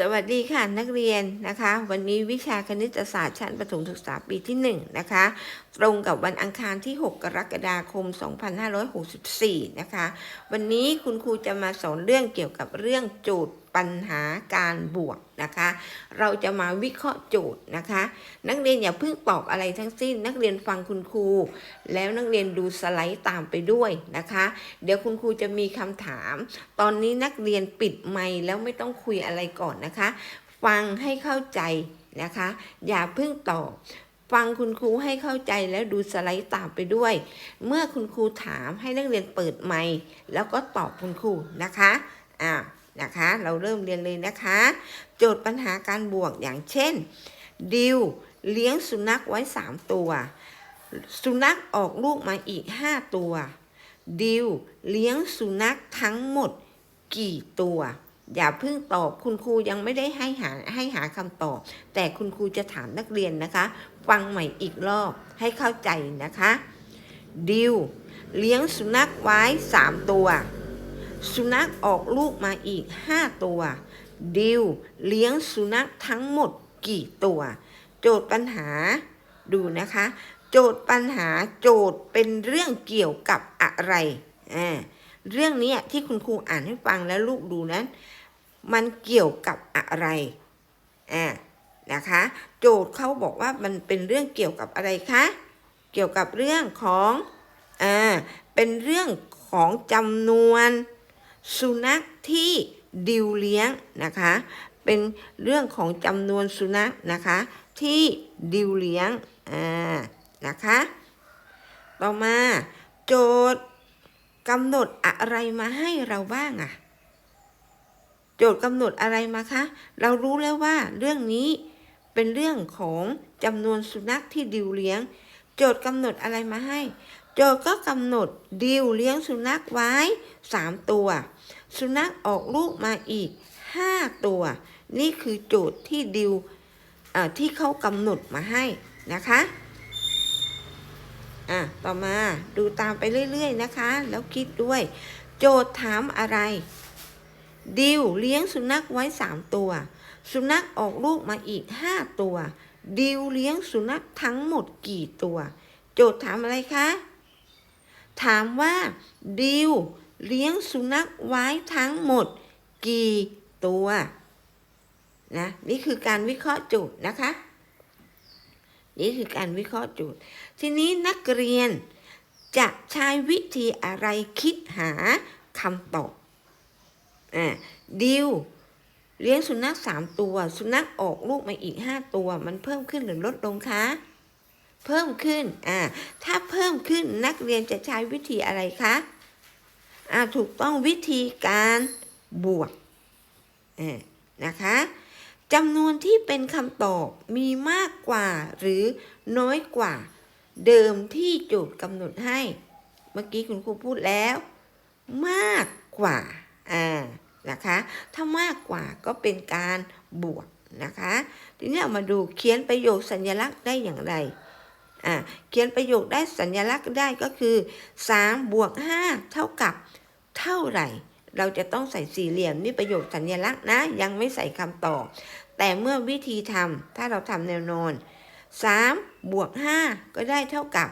สวัสดีค่ะนักเรียนนะคะ วันนี้วิชาคณิตศาสตร์ชั้นประถมศึกษาปีที่1นะคะตรงกับวันอังคารที่ 6 กรกฎาคม 2564 นะคะ วันนี้คุณครูจะมาสอนเรื่องเกี่ยวกับเรื่องจุด ปัญหาการบวกนะคะ เราจะมาวิเคราะห์โจทย์นะคะ นักเรียนอย่าเพิ่งตอบอะไรทั้งสิ้น นักเรียนฟังคุณครู แล้วนักเรียนดูสไลด์ตามไปด้วยนะคะ เดี๋ยวคุณครูจะมีคำถาม ตอนนี้นักเรียนปิดไมค์แล้วไม่ต้องคุยอะไรก่อนนะคะ ฟังให้เข้าใจนะคะ อย่าเพิ่งตอบฟังคุณครูให้เข้าใจแล้วดูสไลด์ตามไปด้วย เมื่อคุณครูถามให้นักเรียนเปิดไมค์แล้วก็ตอบคุณครูนะคะ อ่า นะคะ เราเริ่มเรียนเลยนะคะ โจทย์ปัญหาการบวกอย่างเช่น ดิวเลี้ยงสุนัขไว้ 3 ตัว สุนัขออกลูกมาอีก 5 ตัว ดิวเลี้ยงสุนัขทั้งหมดกี่ตัว อย่าเพิ่งตอบคุณครูยังไม่ได้ให้หาให้หาคำตอบ แต่คุณครูจะถามนักเรียนนะคะ ฟังใหม่อีกรอบให้เข้าใจนะคะ ดิวเลี้ยงสุนัขไว้ 3 ตัว สุนัขออกลูกมาอีก 5 ตัว ดิวเลี้ยงสุนัขทั้งหมดกี่ตัว โจทย์ปัญหาดูนะคะ โจทย์ปัญหาโจทย์เป็นเรื่องเกี่ยวกับอะไรอ่าเรื่องนี้ที่คุณครูอ่านให้ฟังแล้วลูกดูนั้น มันเกี่ยวกับอะไรอ่านะคะ โจทย์เขาบอกว่ามันเป็นเรื่องเกี่ยวกับอะไรคะ เกี่ยวกับเรื่องของอ่าเป็นเรื่องของจำนวน สุนัขที่ดิวเลี้ยงนะคะ เป็นเรื่องของจำนวนสุนัขนะคะ ที่ดิวเลี้ยงอ่านะคะ ต่อมาโจทย์กำหนดอะไรมาให้เราบ้างอะโจทย์กำหนดอะไรมาคะ เรารู้แล้วว่าเรื่องนี้เป็นเรื่องของจำนวนสุนัขที่ดิวเลี้ยง โจทย์กำหนดอะไรมาให้ โจทย์ก็กำหนดดิวเลี้ยงสุนัขไว้ 3 ตัว สุนัขออกลูกมาอีก 5 ตัว นี่คือโจทย์ที่ดิวที่เขากำหนดมาให้นะคะอะต่อมาดูตามไปเรื่อยๆนะคะ แล้วคิดด้วย โจทย์ถามอะไร ดิวเลี้ยงสุนัขไว้ 3 ตัว สุนัขออกลูกมาอีก 5 ตัว ดิวเลี้ยงสุนัขทั้งหมดกี่ตัว โจทย์ถามอะไรคะ ถามว่าดิวเลี้ยงสุนัขไว้ทั้งหมด กี่ตัวนะนี่คือการวิเคราะห์โจทย์นะคะ นี่คือการวิเคราะห์โจทย์ทีนี้นักเรียนจะใช้วิธีอะไรคิดหาคำตอบอ่าดิวเลี้ยงสุนัขสามตัว สุนัขออกลูกมาอีกห้าตัว มันเพิ่มขึ้นหรือลดลงคะ เพิ่มขึ้นอ่าถ้าเพิ่มขึ้นนักเรียนจะใช้วิธีอะไรคะอ่าถูกต้องวิธีการบวกเอ่านะคะจำนวนที่เป็นคำตอบมีมากกว่าหรือน้อยกว่าเดิมที่โจทย์กำหนดให้ เมื่อกี้คุณครูพูดแล้ว มากกว่าอ่านะคะถ้ามากกว่าก็เป็นการบวกนะคะ ทีนี้เรามาดูเขียนประโยคสัญลักษณ์ได้อย่างไร อ่าเขียนประโยคได้สัญลักษณ์ได้ก็คือ3บวก5เท่ากับเท่าไหร่ เราจะต้องใส่สี่เหลี่ยมนี่ประโยคสัญลักษณ์นะ ยังไม่ใส่คำตอบ แต่เมื่อวิธีทำถ้าเราทำแนวนอน3บวก5ก็ได้เท่ากับ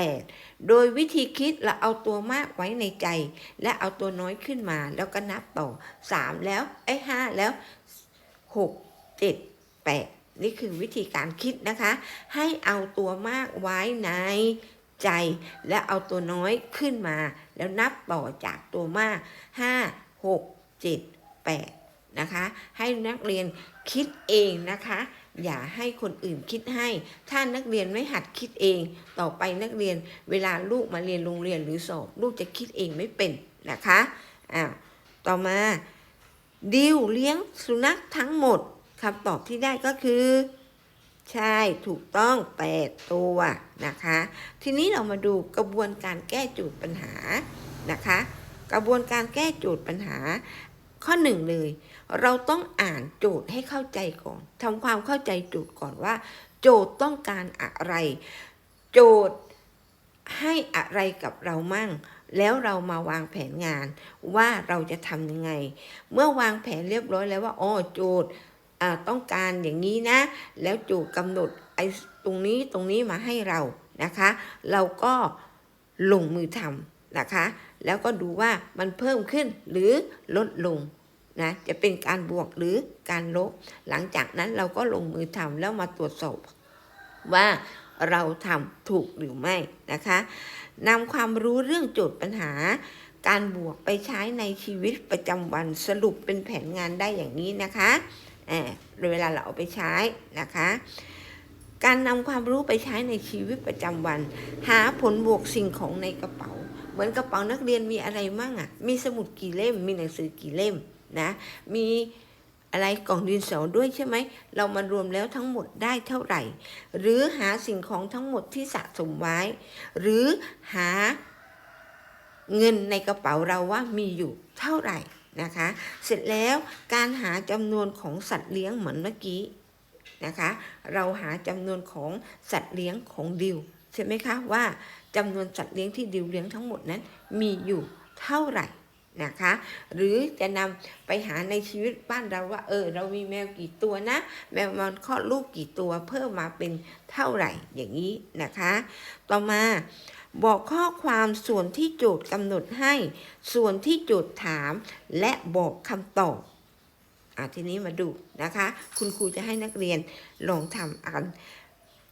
8 โดยวิธีคิดเราเอาตัวมากไว้ในใจ และเอาตัวน้อยขึ้นมา แล้วก็นับต่อ 3 แล้วไอ้5แล้ว 6 7 8 นี่คือวิธีการคิดนะคะ ให้เอาตัวมากไว้ในใจ และเอาตัวน้อยขึ้นมา แล้วนับต่อจากตัวมาก 5 6 7 8 นะคะ ให้นักเรียนคิดเองนะคะ อย่าให้คนอื่นคิดให้ ถ้านักเรียนไม่หัดคิดเอง ต่อไปนักเรียนเวลาลูกมาเรียนโรงเรียนหรือสอบลูกจะคิดเองไม่เป็นนะคะอ่าวต่อมาดิวเลี้ยงสุนัขทั้งหมด คำตอบที่ได้ก็คือ ใช่ถูกต้อง8ตัวนะคะ ทีนี้เรามาดูกระบวนการแก้โจทย์ปัญหานะคะ กระบวนการแก้โจทย์ปัญหา ข้อหนึ่งเลย เราต้องอ่านโจทย์ให้เข้าใจก่อนทำความเข้าใจโจทย์ก่อนว่า โจทย์ต้องการอะไร โจทย์ให้อะไรกับเรามั่ง แล้วเรามาวางแผนงานว่าเราจะทำยังไง เมื่อวางแผนเรียบร้อยแล้วว่าอ๋อโจทย์ ต้องการอย่างนี้นะ แล้วจทย์กำหนดไอ้ตรงนี้ตรงนี้มาให้เรานะคะ เราก็ลงมือทำนะคะ แล้วก็ดูว่ามันเพิ่มขึ้นหรือลดลงนะจะเป็นการบวกหรือการลบ หลังจากนั้นเราก็ลงมือทำแล้วมาตรวจสอบว่าเราทำถูกหรือไม่นะคะนำความรู้เรื่องโจทย์ปัญหา การบวกไปใช้ในชีวิตประจำวันสรุปเป็นแผนงานได้อย่างนี้นะคะ เอ่อเวลาเราเอาไปใช้นะคะ การนำความรู้ไปใช้ในชีวิตประจำวัน หาผลบวกสิ่งของในกระเป๋า เหมือนกระเป๋านักเรียนมีอะไรมั่งอะ่ะ มีสมุดกี่เล่ม มีหนังสือกี่เล่มนะ มีอะไรกล่องดินสอด้วยใช่ไหม เรามารวมแล้วทั้งหมดได้เท่าไหร่ หรือหาสิ่งของทั้งหมดที่สะสมไว้ หรือหาเงินในกระเป๋าเราว่ามีอยู่เท่าไหร่ นะคะ เสร็จแล้วการหาจำนวนของสัตว์เลี้ยงเหมือนเมื่อกี้นะคะ เราหาจำนวนของสัตว์เลี้ยงของดิวใช่ไหมคะว่าจำนวนสัตว์เลี้ยงที่ดิวเลี้ยงทั้งหมดนั้นมีอยู่เท่าไหร่นะคะ หรือจะนำไปหาในชีวิตบ้านเราว่า เออ เรามีแมวกี่ตัวนะ แมวมันคลอดลูกกี่ตัวเพิ่มมาเป็นเท่าไหร่อย่างนี้นะคะ ต่อมา บอกข้อความส่วนที่โจทย์กำหนดให้ ส่วนที่โจทย์ถาม และบอกคำตอบอะทีนี้มาดูนะคะ คุณครูจะให้นักเรียนลองทำอัน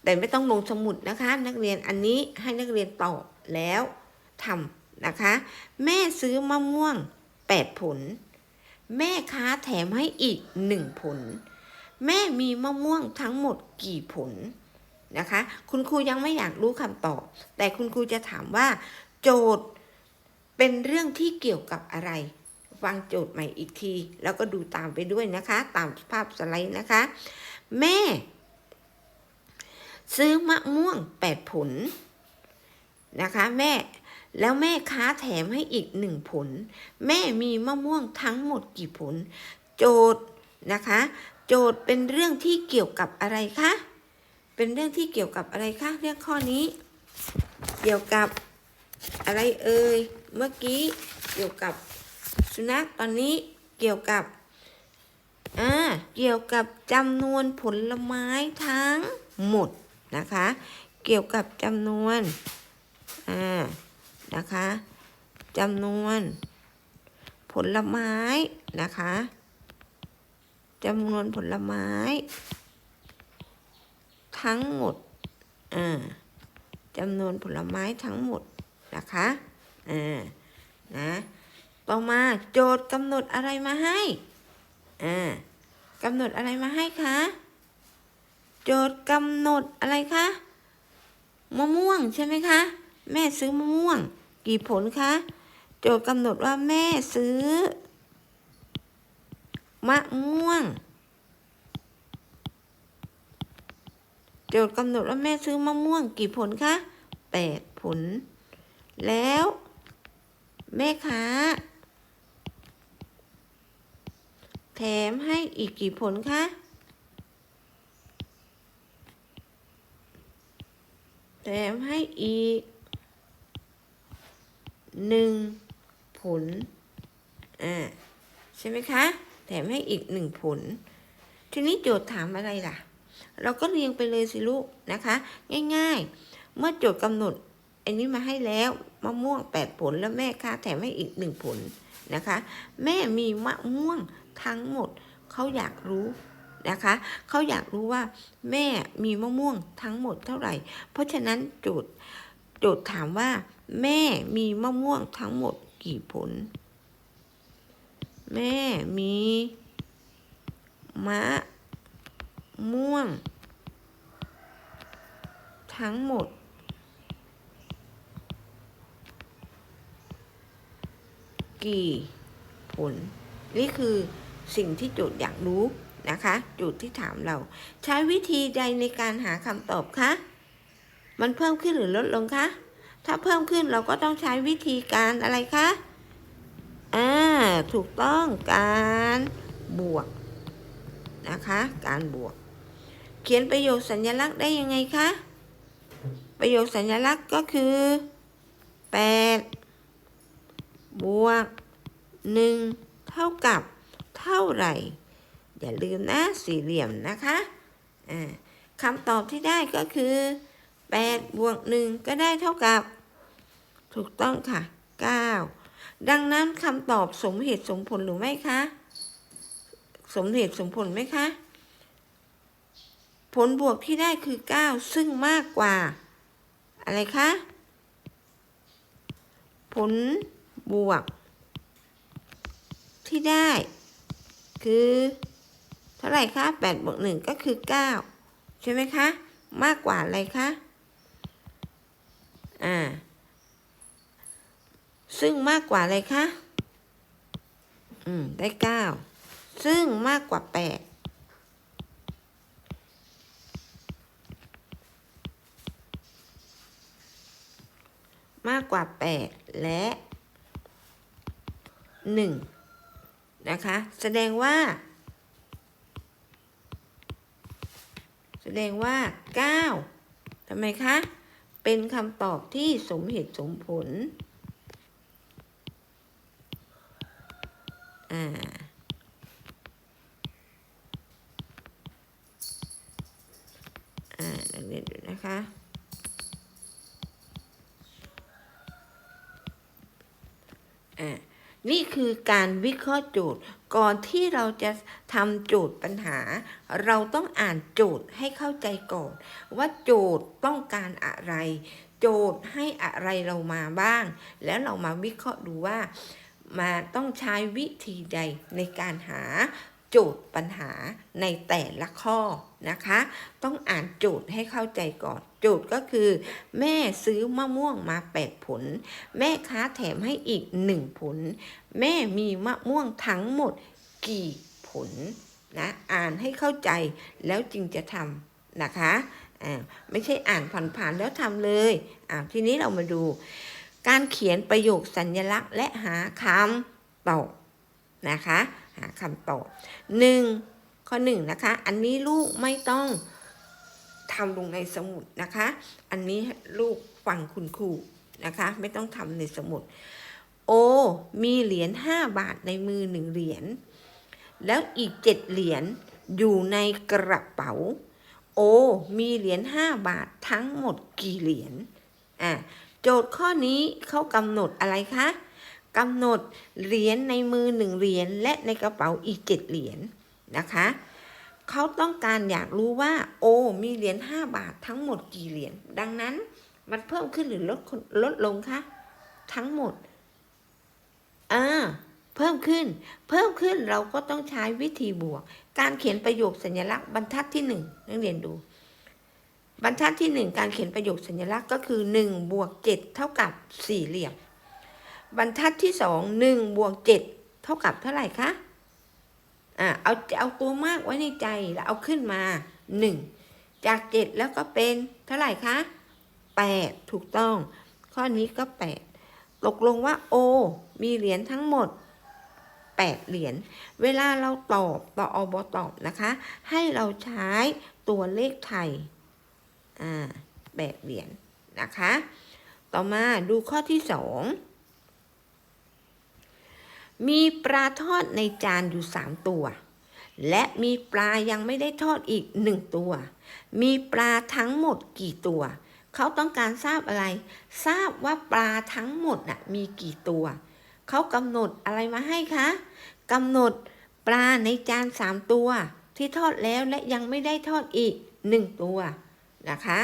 แต่ไม่ต้องลงสมุดนะคะ นักเรียนอันนี้ให้นักเรียนตอบแล้วทำนะคะ แม่ซื้อมะม่วง 8 ผล แม่ค้าแถมให้อีก 1 ผล แม่มีมะม่วงทั้งหมดกี่ผล นะคะ คุณครูยังไม่อยากรู้คำตอบ แต่คุณครูจะถามว่า โจทย์เป็นเรื่องที่เกี่ยวกับอะไรฟังโจทย์ใหม่อีกที แล้วก็ดูตามไปด้วยนะคะ ตามภาพสไลด์นะคะ แม่ ซื้อมะม่วง8ผลนะคะแม่แล้วแม่ค้าแถมให้อีกหนึ่งผล แม่มีมะม่วงทั้งหมดกี่ผล โจทย์นะคะ โจทย์เป็นเรื่องที่เกี่ยวกับอะไรคะ เป็นเรื่องที่เกี่ยวกับอะไรคะเรื่องข้อนี้ เกี่ยวกับอะไรเอ่ยเมื่อกี้เกี่ยวกับสุนัขตอนนี้เกี่ยวกับอ่าเกี่ยวกับจำนวนผลไม้ทั้งหมดนะคะ เกี่ยวกับจำนวนอ่านะคะจำนวน ผลไม้นะคะจำนวนผลไม้ ทั้งหมดอ่าจำนวนผลไม้ทั้งหมดนะคะอ่านะต่อมาโจทย์กำหนดอะไรมาให้อ่ากำหนดอะไรมาให้คะโจทย์กำหนดอะไรคะมะม่วงใช่ไหมคะแม่ซื้อมะม่วง กี่ผลคะโจทย์กำหนดว่าแม่ซื้อมะม่วง โจทย์กำหนดว่าแม่ซื้อมะม่วงกี่ผลคะแปดผล แล้ว แม่ค้า แถมให้อีกกี่ผลคะแถมให้อีกหนึ่งผล อ่า ใช่ไหมคะ แถมให้อีกหนึ่งผล ทีนี้โจทย์ถามอะไรล่ะ เราก็เรียงไปเลยสิลูกนะคะ ง่ายๆ เมื่อโจทย์กำหนดอันนี้มาให้แล้วมะม่วงแปดผลแล้วแม่ค้าแถมให้อีกหนึ่งผลนะคะ แม่มีมะม่วงทั้งหมดเขาอยากรู้นะคะเขาอยากรู้ว่าแม่มีมะม่วงทั้งหมดเท่าไหร่ เพราะฉะนั้นโจทย์โจทย์ถามว่า แม่มีมะม่วงทั้งหมดกี่ผล แม่มีมะ ม่วง ทั้งหมด กี่ผล นี่คือสิ่งที่โจทย์อยากรู้นะคะโจทย์ที่ถามเรา ใช้วิธีใดในการหาคำตอบคะมันเพิ่มขึ้นหรือลดลงคะถ้าเพิ่มขึ้นเราก็ต้องใช้วิธีการอะไรคะอ่าถูกต้องการบวกนะคะ การบวก ขียนประโยคสัญลักษณ์ได้ยังไงคะ ประโยคสัญลักษณ์ก็คือแปดบวกหนึ่งเท่ากับเท่าไหร่ อย่าลืมนะสี่เหลี่ยมนะคะอ่าคำตอบที่ได้ก็คือ 8 บวก 1 ก็ได้เท่ากับ ถูกต้องค่ะ 9 ดังนั้นคำตอบสมเหตุสมผลหรือไม่คะ สมเหตุสมผลไหมคะ ผลบวกที่ได้คือ 9 ซึ่งมากกว่า อะไรคะ ผลบวก ที่ได้ คือ เท่าไหร่คะ8บวก1ก็คือ 9 ใช่ไหมคะ มากกว่าอะไรคะ อ่า ซึ่งมากกว่าอะไรคะ อืม ได้ 9 ซึ่งมากกว่า 8 มากกว่า 8 และ 1 นะคะ แสดงว่า แสดงว่า 9ทำไมคะ เป็นคำตอบที่สมเหตุสมผล อ่าอ่านักเรียนดูนะคะ นี่คือการวิเคราะห์โจทย์ ก่อนที่เราจะทำโจทย์ปัญหา เราต้องอ่านโจทย์ให้เข้าใจก่อน ว่าโจทย์ต้องการอะไร โจทย์ให้อะไรเรามาบ้าง แล้วเรามาวิเคราะห์ดูว่ามาต้องใช้วิธีใดในการหา โจทย์ปัญหาในแต่ละข้อนะคะ ต้องอ่านโจทย์ให้เข้าใจก่อน โจทย์ก็คือ แม่ซื้อมะม่วงมา8ผล แม่ค้าแถมให้อีก1ผล แม่มีมะม่วงทั้งหมดกี่ผลนะอ่านให้เข้าใจแล้วจึงจะทำนะคะอ่าไม่ใช่อ่านผ่านๆแล้วทำเลยอ่าทีนี้เรามาดู การเขียนประโยคสัญลักษณ์และหาคำตอบนะคะ หาคำตอบหนึ่งข้อหนึ่งนะคะ อันนี้ลูกไม่ต้องทำลงในสมุดนะคะ อันนี้ลูกฟังคุณครูนะคะ ไม่ต้องทำในสมุด โอ มีเหรียญ5บาทในมือหนึ่งเหรียญ แล้วอีก7เหรียญอยู่ในกระเป๋า โอ มีเหรียญ5บาททั้งหมดกี่เหรียญ อะ โจทย์ข้อนี้เขากำหนดอะไรคะ กำหนดเหรียญในมือหนึ่งเหรียญและในกระเป๋าอีก7เหรียญนะคะเขาต้องการอยากรู้ว่า โอ มีเหรียญ5บาททั้งหมดกี่เหรียญดังนั้นมันเพิ่มขึ้นหรือลดลดลงคะทั้งหมดอ่าเพิ่มขึ้น เพิ่มขึ้นเราก็ต้องใช้วิธีบวก การเขียนประโยคสัญลักษณ์บรรทัดที่หนึ่งนักเรียนดู บรรทัดที่หนึ่งการเขียนประโยคสัญลักษณ์ก็คือหนึ่งบวกเจ็ดเท่ากับสี่เหลี่ยม บรรทัดที่สองหนึ่งบวกเจ็ดเท่ากับเท่าไหร่คะอ่าเอาเอาตัวมากไว้ในใจแล้วเอาขึ้นมาหนึ่งจากเจ็ดแล้วก็เป็นเท่าไหร่คะแปดถูกต้อง ข้อนี้ก็แปดตกลงว่าโอมีเหรียญทั้งหมด8เหรียญ เวลาเราตอบต่ออบตอบนะคะ ให้เราใช้ตัวเลขไทย อ่าแบบเหรียญนะคะ ต่อมาดูข้อที่สอง มีปลาทอดในจานอยู่3ตัว และมีปลายังไม่ได้ทอดอีก1ตัว มีปลาทั้งหมดกี่ตัว เขาต้องการทราบอะไร ทราบว่าปลาทั้งหมดน่ะมีกี่ตัว เขากำหนดอะไรมาให้คะกำหนดปลาในจานสามตัว ที่ทอดแล้วและยังไม่ได้ทอดอีกหนึ่งตัวนะคะ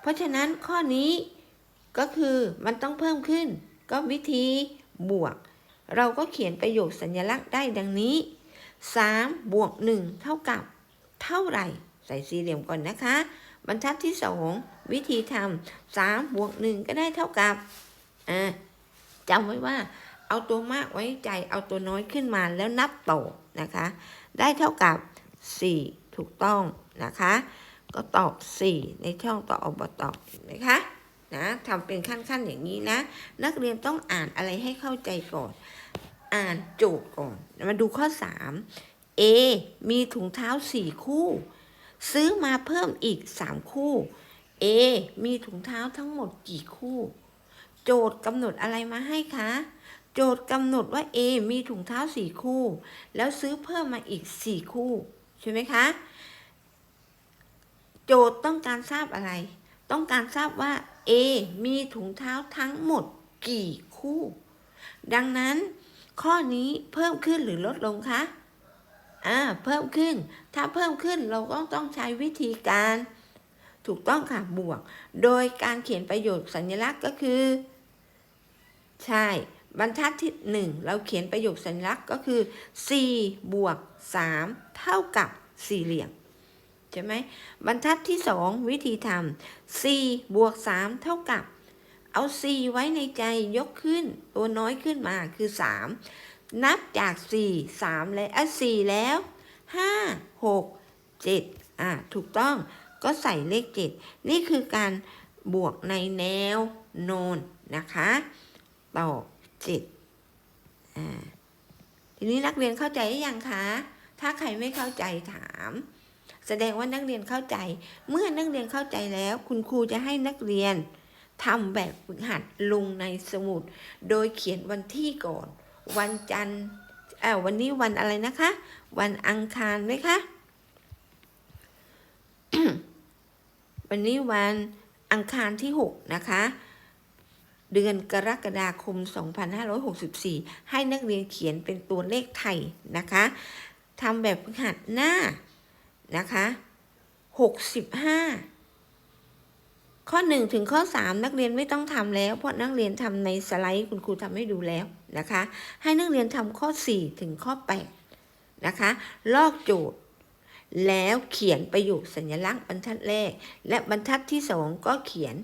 เพราะฉะนั้นข้อนี้ก็คือมันต้องเพิ่มขึ้น ก็วิธีบวก เราก็เขียนประโยคสัญลักษณ์ได้ดังนี้3บวก1เท่ากับ เท่าไหร่ ใส่สี่เหลี่ยมก่อนนะคะ บรรทัดที่ 2 วิธีทำ3บวก1ก็ได้เท่ากับอ่าจำไว้ว่า เอาตัวมากไว้ใจเอาตัวน้อยขึ้นมาแล้วนับต่อนะคะ ได้เท่ากับ 4 ถูกต้องนะคะ ก็ตอบ 4 ในช่องต่ออบตอบเห็นไหมคะ นะทำเป็นขั้นๆอย่างนี้นะ นักเรียนต้องอ่านอะไรให้เข้าใจก่อน อ่านโจทย์ก่อน มาดูข้อ 3 A มีถุงเท้า 4 คู่ ซื้อมาเพิ่มอีก 3 คู่ A มีถุงเท้าทั้งหมดกี่คู่ โจทย์กำหนดอะไรมาให้คะ โจทย์กำหนดว่า A มีถุงเท้าสี่คู่ แล้วซื้อเพิ่มมาอีกสี่คู่ ใช่ไหมคะ โจทย์ต้องการทราบอะไร ต้องการทราบว่า A มีถุงเท้าทั้งหมดกี่คู่ ดังนั้น ข้อนี้เพิ่มขึ้นหรือลดลงคะอ่าเพิ่มขึ้น ถ้าเพิ่มขึ้นเราก็ต้องใช้วิธีการ ถูกต้องค่ะบวก โดยการเขียนประโยคสัญลักษณ์ก็คือ ใช่ บรรทัดที่หนึ่งเราเขียนประโยคสัญลักษณ์ก็คือ 4 บวก 3 เท่ากับสี่เหลี่ยม ใช่ไหมบรรทัดที่สองวิธีทำ4บวก 3 เท่ากับ เอา4ไว้ในใจยกขึ้น ตัวน้อยขึ้นมาคือ 3 นับจาก 4 3แล้วอะ4แล้ว 5 6 7อะถูกต้องก็ใส่เลข 7 นี่คือการบวกในแนวโนนนะคะต่อ7อ่าทีนี้นักเรียนเข้าใจหรือยังคะ ถ้าใครไม่เข้าใจถาม แสดงว่านักเรียนเข้าใจ เมื่อนักเรียนเข้าใจแล้ว คุณครูจะให้นักเรียนทำแบบฝึกหัดลงในสมุด โดยเขียนวันที่ก่อน วันจันทร์อ่าวันนี้วันอะไรนะคะ วันอังคารไหมคะวันนี้วันอังคารที่ 6 นะคะ เดือนกรกฎาคม 2564 ให้นักเรียนเขียนเป็นตัวเลขไทยนะคะทำแบบฝึกหัดหน้า นะคะ65ข้อ1ถึงข้อ3นักเรียนไม่ต้องทำแล้ว เพราะนักเรียนทำในสไลด์คุณครูทำให้ดูแล้วนะคะ ให้นักเรียนทำข้อ4ถึงข้อ8นะคะลอกโจทย์ แล้วเขียนประโยคสัญลักษณ์บรรทัดแรก และบรรทัดที่2ก็เขียน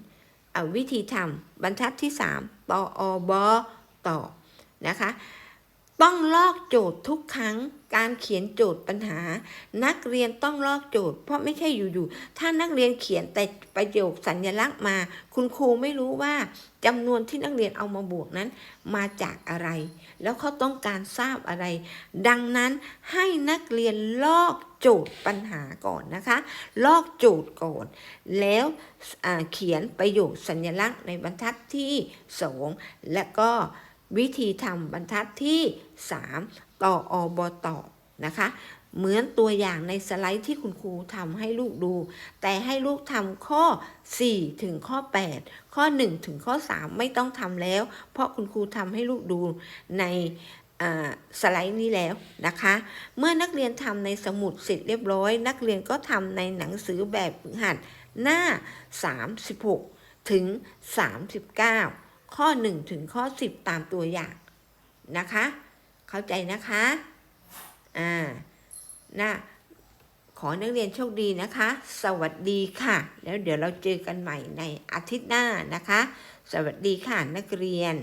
วิธีทำบรรทัดที่3ปออบต่อนะคะ ต้องลอกโจทย์ทุกครั้งการเขียนโจทย์ปัญหา นักเรียนต้องลอกโจทย์ เพราะไม่ใช่อยู่ๆถ้านักเรียนเขียนแต่ประโยคสัญลักษณ์มา คุณครูไม่รู้ว่าจำนวนที่นักเรียนเอามาบวกนั้น มาจากอะไร แล้วเขาต้องการทราบอะไร ดังนั้นให้นักเรียนลอกโจทย์ปัญหาก่อนนะคะ ลอกโจทย์ก่อน แล้วเขียนประโยคสัญลักษณ์ในบรรทัดที่สองและก็ วิธีทำบรรทัดที่ 3 ต่ออบต่อนะคะ เหมือนตัวอย่างในสไลด์ที่คุณครูทำให้ลูกดู แต่ให้ลูกทำข้อ 4 ถึงข้อ 8 ข้อ 1 ถึงข้อ 3 ไม่ต้องทำแล้ว เพราะคุณครูทำให้ลูกดูในสไลด์นี้แล้วนะคะ เมื่อนักเรียนทำในสมุดเสร็จเรียบร้อย นักเรียนก็ทำในหนังสือแบบฝึกหัดหน้า 36 ถึง 39 ข้อ 1 ถึงข้อ 10 ตามตัวอย่างนะคะ เข้าใจนะคะอ่านะขอนักเรียนโชคดีนะคะ สวัสดีค่ะ แล้วเดี๋ยวเราเจอกันใหม่ในอาทิตย์หน้านะคะ สวัสดีค่ะนักเรียน